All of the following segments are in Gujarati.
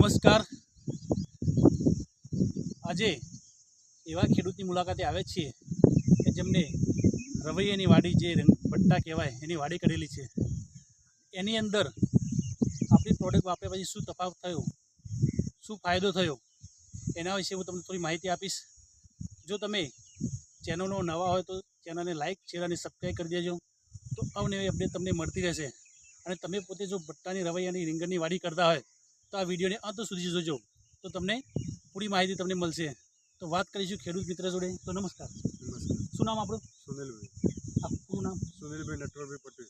નમસ્કાર. આજે એવા ખેડૂતની મુલાકાતે આવે છીએ કે જેમને રવૈયાની વાડી જે ભટ્ટા કહેવાય એની વાડી કરેલી છે. એની અંદર આપણી પ્રોડક્ટ વાપર્યા પછી શું તફાવત થયો? શું ફાયદો થયો? એના વિશે હું તમને થોડી માહિતી આપીશ. જો તમે ચેનલનો નવા હોય તો ચેનલને લાઇક શેર અને સબસ્ક્રાઈબ કરી દેજો. તો અવનવી અપડેટ તમને મળતી રહેશે. અને તમે પોતે જો ભટ્ટાની રવૈયાની, રીંગણની વાડી કરતા હોય તો આ વિડીયોને અંત સુધી જોજો. તો તમને પૂરી માહિતી તમને મળશે. તો વાત કરીશું ખેડૂત મિત્ર જોડે. તો નમસ્કાર. નમસ્કાર. શું નામ આપણું? સુનિલભાઈ. આપણું નામ? સુનિલભાઈ નટવરભાઈ પટેલ.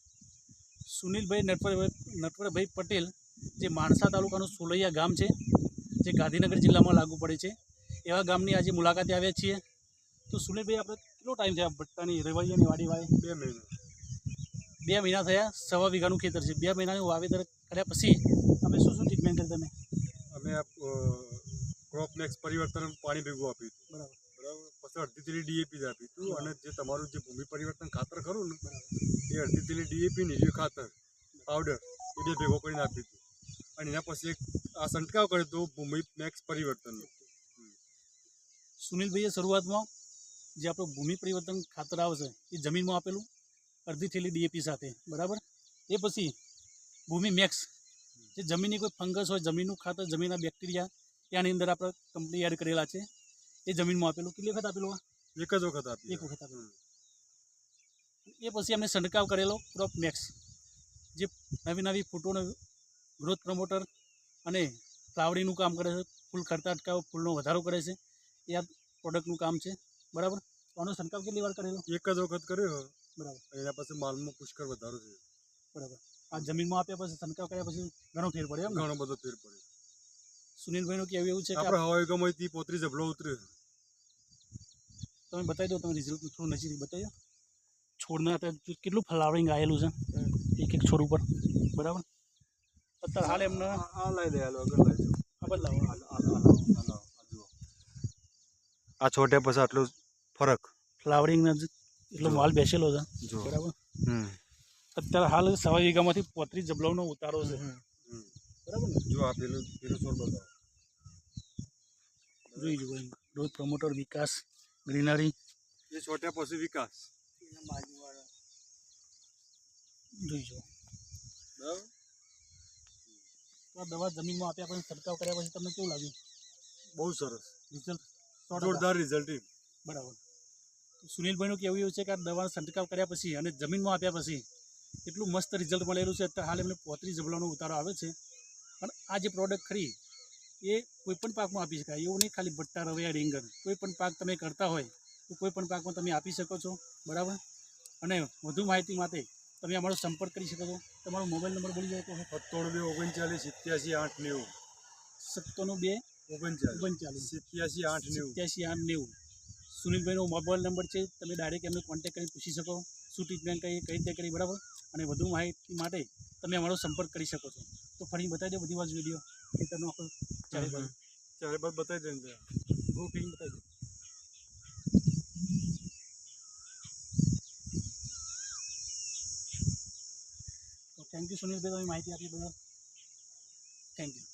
સુનિલભાઈ નટવરભાઈ નટવરભાઈ પટેલ જે માણસા તાલુકાનું સોલૈયા ગામ છે જે ગાંધીનગર જિલ્લામાં લાગુ પડે છે. એવા ગામની આજે મુલાકાતે આવ્યા છીએ. તો સુનિલભાઈ આપણે કેટલો ટાઈમ થયા ભટ્ટાની રવૈયાની વાડી વાય? બે મહિના. બે મહિના થયા સવા વીઘાનું ખેતર છે. બે મહિનાનું વાવેતર કર્યા પછી અમે શું તમે અમે ક્રોપ નેક્સ પરિવર્તન પાણી ભેગું આપ્યું હતું. બરાબર. પછી અડધી તેલી ડીએપી જ આપ્યું હતું અને જે તમારું જે ભૂમિ પરિવર્તન ખાતર ખરું ને એ અડધી તેલી ડીએપી ને એ ખાતર પાવડર એ બે ભેગો કરીને આપ્યું હતું. અને એના પછી એક આ સંટકાવ કર્યો હતો ભૂમિ મેક્સ પરિવર્તનનો. સુનિલભાઈએ શરૂઆતમાં જે આપણું ભૂમિ પરિવર્તન ખાતર આવશે એ જમીનમાં આપેલું અડધી થેલી ડીએપી સાથે બરાબર? એ પછી ભૂમિ મેક્સ જે જમીનની કોઈ ફંગસ હોય જમીનનું ખાતર જમીનના બેક્ટેરિયા ત્યાંની અંદર આપણે કંપની એડ કરેલા છે. એ જમીનમાં આપેલું. કેટલી વખત આપેલું એક જ વખત આપેલું. એક વખત આપેલું. એ પછી અમે છંટકાવ કરેલો ક્રોપ મેક્સ જે નવી નવી ફૂટોનો ગ્રોથ પ્રમોટર અને ફ્લાવરિંગનું કામ કરે છે. ફૂલ ખરતા અટકાવ ફૂલનો વધારો કરે છે. એ આ પ્રોડક્ટનું કામ છે. બરાબર? આનો છંટકાવ કેટલી વાર કરેલો? એક જ વખત કર્યો. બરાબર. એના પછી માલમાં પુષ્કળ વધારો છે બરાબર. આ જમીનમાં આપ્યા પછી છંટકાવ કર્યા પછી ઘણો ફેર પડ્યો એમ ઘણો બધો ફેર પડ્યો. સુનિલભાઈનું કહેવું એવું છે કે આપણે હવાઈ ગમોથી પોતરી જબલો ઉતર્યો તમે બતાવી દો તમે રિઝલ્ટ થોડું નજીકથી બતાવી દો. છોડના અત્યારે કેટલું ફ્લાવરિંગ આવેલું છે? એક એક છોડ ઉપર. બરાબર? અત્યારે હાલ એમને આ લઈ દે હાલો આગળ લઈ જાઓ. આ છોટ્યા પછી આટલું ફરક? ફ્લાવરિંગનો જ એટલો માલ બેસેલો છે. બરાબર? હમ. અત્યારે હાલ સવા વીઘામાંથી પોત્રીસ જબલાનો ઉતારો છે. બરાબર ને? જો આ પેલું બતાવો. જોઈ જુઓ ગ્રોથ પ્રમોટર વિકાસ ગ્રીનરી. એ છોટ્યા પછી વિકાસ. જોઈ જુઓ. બરાબર? આ દવા જમીનમાં આપ્યા પછી છંટકાવ કર્યા પછી તમને કેવું લાગ્યું? બહુ સરસ. રિઝલ્ટ. જોરદાર રિઝલ્ટ બરાબર. તો સુનિલભાઈનું કહેવું એવું છે કે આ દવાનો છંટકાવ કર્યા પછી અને જમીનમાં આપ્યા પછી એટલું મસ્ત રિઝલ્ટ મળેલું છે. અત્યારે હાલ એમને પોત્રીસ જબલાનો ઉતારો આવે છે. પણ આ જે પ્રોડક્ટ ખરી એ કોઈપણ પાકમાં આપી શકાય. એવું નહીં ખાલી ભટ્ટા રવૈયા રીંગણ. કોઈપણ પાક તમે કરતા હોય તો કોઈ પણ પાકમાં તમે આપી શકો છો. બરાબર? અને વધુ માહિતી માટે તમે અમારો સંપર્ક કરી શકો છો. તમારો મોબાઈલ નંબર બોલી જાય તો સત્તાણું બે ઓગણચાલીસ સિત્યાસી આઠ નેવું. સત્તાણું બે ઓગણચાલીસ ઓગણચાલીસ સિત્યાસી આઠ નેવું. સિત્યાસી આઠ નેવું. સુનિલભાઈનો મોબાઈલ નંબર છે. તમે ડાયરેક્ટ એમને કોન્ટેક્ટ કરી પૂછી શકો. શું ટ્રીટમેન્ટ કરી કઈ રીતે કરી બરાબર? અને વધુ માહિતી માટે તમે અમારો સંપર્ક કરી શકો છો. તો ફરી બતાવી દો બધી બાજુ વીડિયો ખેતરનો આખો ચારે બાજુ ચારે બાજુ બતાવી દે બહુ ફિલિંગ બતાવી દો. થેન્ક યુ સુનિલભાઈ તમે માહિતી આપી બધા થેન્ક યુ